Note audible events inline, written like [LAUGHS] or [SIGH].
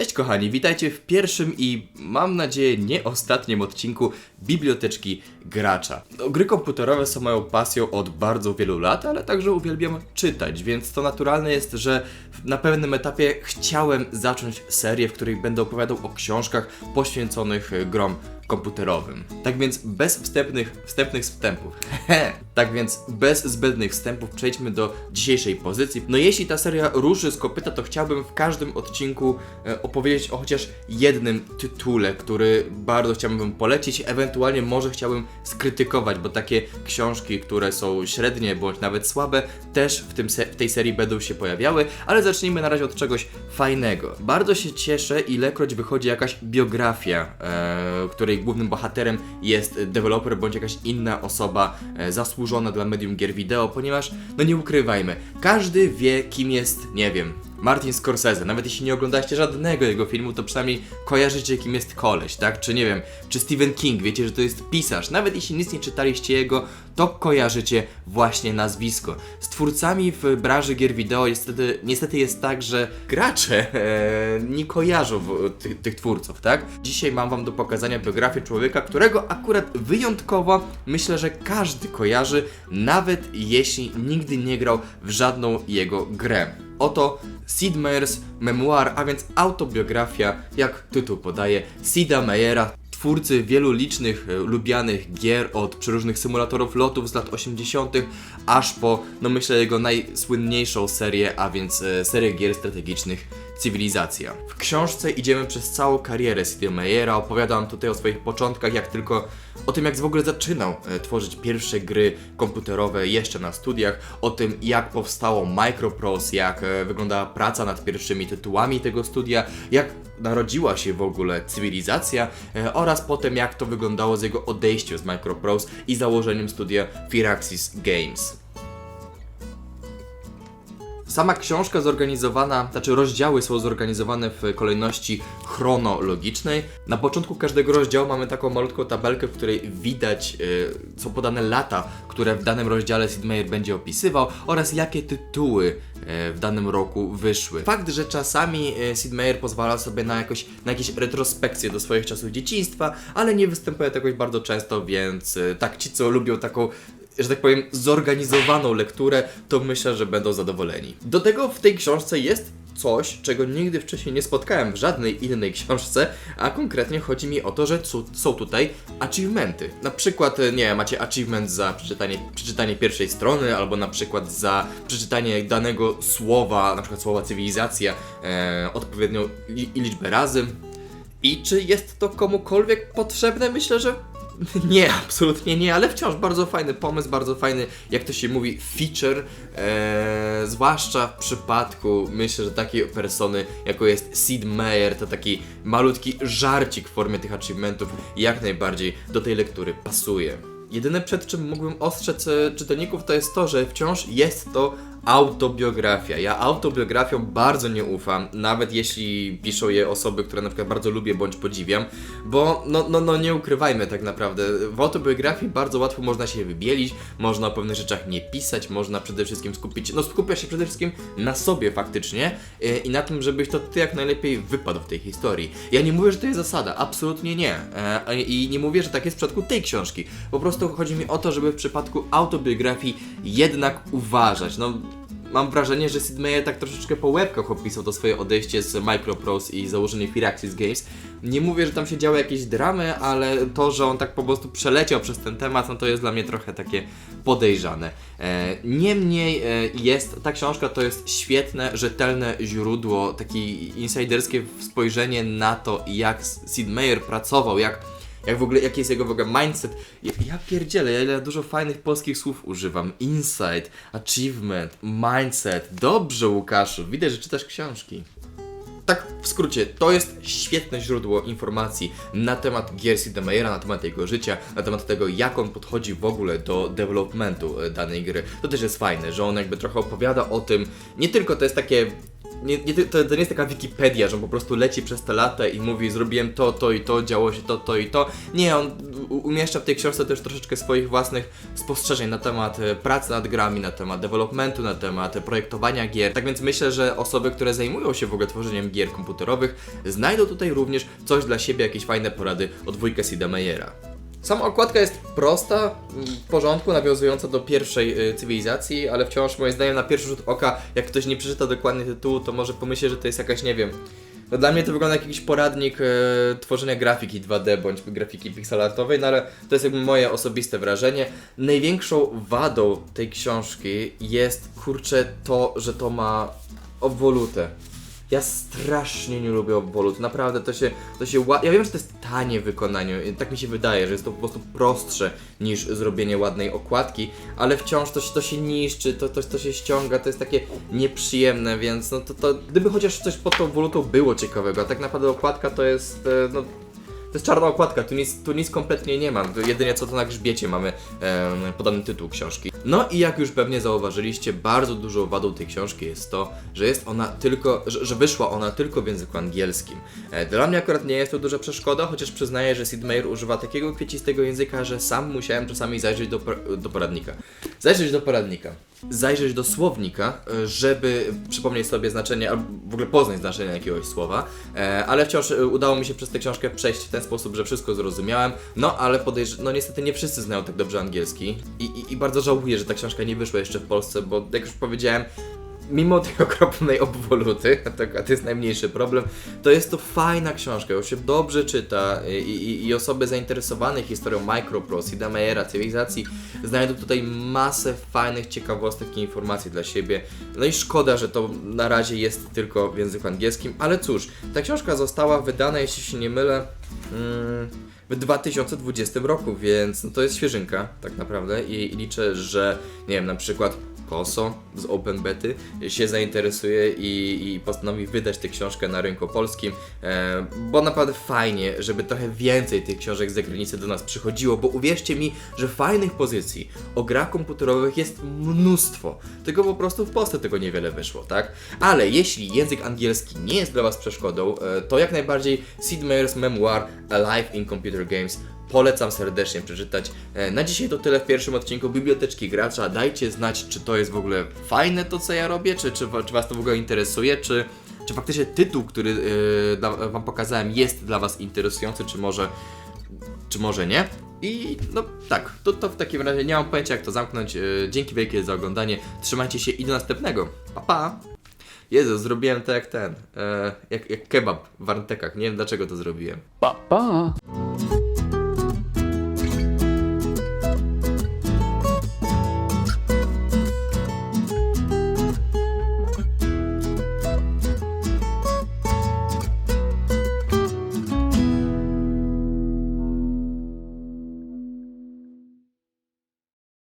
Cześć kochani, witajcie w pierwszym i mam nadzieję nie ostatnim odcinku Biblioteczki Gracza. No, gry komputerowe są moją pasją od bardzo wielu lat, ale także uwielbiam czytać, więc to naturalne jest, że na pewnym etapie chciałem zacząć serię, w której będę opowiadał o książkach poświęconych grom komputerowym. Tak więc bez wstępnych, wstępnych wstępów. [LAUGHS] tak więc bez zbędnych wstępów przejdźmy do dzisiejszej pozycji. No jeśli ta seria ruszy z kopyta, to chciałbym w każdym odcinku e, opowiedzieć o chociaż jednym tytule, który bardzo chciałbym wam polecić, ewentualnie może chciałbym skrytykować, bo takie książki, które są średnie bądź nawet słabe, też w, tym se- w tej serii będą się pojawiały, ale zacznijmy na razie od czegoś fajnego. Bardzo się cieszę, ilekroć wychodzi jakaś biografia, e, której głównym bohaterem jest deweloper bądź jakaś inna osoba e, zasłużona dla medium gier wideo, ponieważ, no nie ukrywajmy, każdy wie, kim jest, nie wiem, Martin Scorsese. Nawet jeśli nie oglądacie żadnego jego filmu, to przynajmniej kojarzycie, kim jest koleś, tak? Czy nie wiem, czy Stephen King, wiecie, że to jest pisarz. Nawet jeśli nic nie czytaliście jego, to kojarzycie właśnie nazwisko. Z twórcami w branży gier wideo niestety, niestety jest tak, że gracze e, nie kojarzą ty, tych twórców, tak? Dzisiaj mam wam do pokazania biografię człowieka, którego akurat wyjątkowo myślę, że każdy kojarzy, nawet jeśli nigdy nie grał w żadną jego grę. Oto Sid Meier's Memoir, a więc autobiografia, jak tytuł podaje, Sida Meyera, twórcy wielu licznych, e, lubianych gier od przeróżnych symulatorów lotów z lat 80., aż po, no myślę, jego najsłynniejszą serię, a więc e, serię gier strategicznych Cywilizacja. W książce idziemy przez całą karierę Sida Meyera, opowiadam tutaj o swoich początkach, jak tylko o tym, jak w ogóle zaczynał e, tworzyć pierwsze gry komputerowe jeszcze na studiach, o tym, jak powstało Microprose, jak e, wyglądała praca nad pierwszymi tytułami tego studia, jak narodziła się w ogóle cywilizacja e, oraz potem, jak to wyglądało z jego odejściem z Microprose i założeniem studia Firaxis Games. Sama książka zorganizowana, znaczy rozdziały są zorganizowane w kolejności chronologicznej. Na początku każdego rozdziału mamy taką malutką tabelkę, w której widać, e, są podane lata, które w danym rozdziale Sid Meier będzie opisywał oraz jakie tytuły e, w danym roku wyszły. Fakt, że czasami e, Sid Meier pozwala sobie na, jakoś, na jakieś retrospekcje do swoich czasów dzieciństwa, ale nie występuje to jakoś bardzo często, więc tak, ci co lubią taką że tak powiem, zorganizowaną lekturę, to myślę, że będą zadowoleni. Do tego w tej książce jest coś, czego nigdy wcześniej nie spotkałem w żadnej innej książce, a konkretnie chodzi mi o to, że są tutaj achievementy. Na przykład, e, nie macie achievement za przeczytanie, przeczytanie pierwszej strony, albo na przykład za przeczytanie danego słowa, na przykład słowa cywilizacja, e, odpowiednią li- liczbę razy. I czy jest to komukolwiek potrzebne? Myślę, że [LAUGHS] nie, absolutnie nie, ale wciąż bardzo fajny pomysł, bardzo fajny, jak to się mówi, feature, eee, zwłaszcza w przypadku, myślę, że takiej persony, jaką jest Sid Meier, to taki malutki żarcik w formie tych achievementów jak najbardziej do tej lektury pasuje. Jedyne przed czym mógłbym ostrzec e, czytelników to jest to, że wciąż jest to autobiografia. Ja autobiografiom bardzo nie ufam, nawet jeśli piszą je osoby, które na przykład bardzo lubię bądź podziwiam, bo no, no, no nie ukrywajmy tak naprawdę, w autobiografii bardzo łatwo można się wybielić, można o pewnych rzeczach nie pisać, można przede wszystkim skupić, no skupia się przede wszystkim na sobie faktycznie e, i na tym, żebyś to ty jak najlepiej wypadł w tej historii. Ja nie mówię, że to jest zasada, absolutnie nie. E, I nie mówię, że tak jest w przypadku tej książki. Po prostu chodzi mi o to, żeby w przypadku autobiografii jednak uważać. No, mam wrażenie, że Sid Meier tak troszeczkę po łebkach opisał to swoje odejście z Microprose i założenie Firaxis Games. Nie mówię, że tam się działy jakieś dramy, ale to, że on tak po prostu przeleciał przez ten temat, no to jest dla mnie trochę takie podejrzane. E, niemniej e, jest, ta książka to jest świetne, rzetelne źródło, takie insiderskie spojrzenie na to, jak Sid Meier pracował, jak jak w ogóle, jaki jest jego w ogóle mindset. Ja, ja pierdzielę, ja ile dużo fajnych polskich słów używam. Insight, achievement, mindset. Dobrze, Łukaszu, widać, że czytasz książki. Tak w skrócie, to jest świetne źródło informacji na temat gier Sida Meiera, na temat jego życia, na temat tego, jak on podchodzi w ogóle do developmentu e, danej gry. To też jest fajne, że on jakby trochę opowiada o tym, nie tylko to jest takie nie, nie, to, to nie jest taka Wikipedia, że on po prostu leci przez te lata i mówi zrobiłem to, to i to, działo się to, to i to. Nie, on umieszcza w tej książce też troszeczkę swoich własnych spostrzeżeń na temat e, pracy nad grami, na temat developmentu, na temat projektowania gier. Tak więc myślę, że osoby, które zajmują się w ogóle tworzeniem gier komputerowych, znajdą tutaj również coś dla siebie, jakieś fajne porady od wujka Sida Meyera. Sama okładka jest prosta, w porządku, nawiązująca do pierwszej y, cywilizacji, ale wciąż moim zdaniem na pierwszy rzut oka, jak ktoś nie przeczyta dokładnie tytułu, to może pomyśleć, że to jest jakaś, nie wiem... No dla mnie to wygląda jak jakiś poradnik e, tworzenia grafiki 2D bądź grafiki pixelartowej, no ale to jest jakby moje osobiste wrażenie. Największą wadą tej książki jest, kurczę, to, że to ma obwolutę. Ja strasznie nie lubię obwolut, naprawdę to się, to się ła... Ja wiem, że to jest tanie w wykonaniu, tak mi się wydaje, że jest to po prostu prostsze niż zrobienie ładnej okładki, ale wciąż to się, to się niszczy, to, to, to się ściąga, to jest takie nieprzyjemne, więc no to, to gdyby chociaż coś pod tą wolutą było ciekawego, a tak naprawdę okładka to jest, e, no to jest czarna okładka, tu nic, tu nic kompletnie nie ma. Jedynie co to na grzbiecie mamy em, podany tytuł książki. No i jak już pewnie zauważyliście, bardzo dużą wadą tej książki jest to, że jest ona tylko, że, że wyszła ona tylko w języku angielskim. E, Dla mnie akurat nie jest to duża przeszkoda, chociaż przyznaję, że Sid Meier używa takiego kwiecistego języka, że sam musiałem czasami zajrzeć do, do poradnika. Zajrzeć do poradnika. Zajrzeć do słownika, e, żeby przypomnieć sobie znaczenie, albo w ogóle poznać znaczenie jakiegoś słowa, e, ale wciąż e, udało mi się przez tę książkę przejść w ten sposób, że wszystko zrozumiałem, no ale podejrz- no niestety nie wszyscy znają tak dobrze angielski i, i, i bardzo żałuję, że ta książka nie wyszła jeszcze w Polsce, bo jak już powiedziałem, mimo tej [LAUGHS] okropnej obwoluty, a to, jest najmniejszy problem, to jest to fajna książka, ją się dobrze czyta i, i, i osoby zainteresowane historią Micropro, Sida Meyera, cywilizacji znajdą tutaj masę fajnych ciekawostek i informacji dla siebie. No i szkoda, że to na razie jest tylko w języku angielskim, ale cóż, ta książka została wydana, jeśli się nie mylę, mm, w 2020 roku, więc no to jest świeżynka tak naprawdę i, i liczę, że nie wiem, na przykład Koso z Open Bety się zainteresuje i, i postanowi wydać tę książkę na rynku polskim, e, bo naprawdę fajnie, żeby trochę więcej tych książek z zagranicy do nas przychodziło, bo uwierzcie mi, że fajnych pozycji o grach komputerowych jest mnóstwo, tylko po prostu w Polsce tego niewiele wyszło, tak? Ale jeśli język angielski nie jest dla Was przeszkodą, e, to jak najbardziej Sid Meier's memoir Alive in Computer Games Polecam serdecznie przeczytać. E, Na dzisiaj to tyle w pierwszym odcinku Biblioteczki Gracza. Dajcie znać, czy to jest w ogóle fajne to, co ja robię, czy, czy, czy Was to w ogóle interesuje, czy, czy faktycznie tytuł, który yy, Wam pokazałem, jest dla Was interesujący, czy może, czy może nie. I no tak, to, to w takim razie nie mam pojęcia, jak to zamknąć. E, Dzięki wielkie za oglądanie. Trzymajcie się i do następnego. Pa, pa! Jezu, zrobiłem to jak ten, jak, jak kebab w Arntekach. Nie wiem dlaczego to zrobiłem. Pa, pa.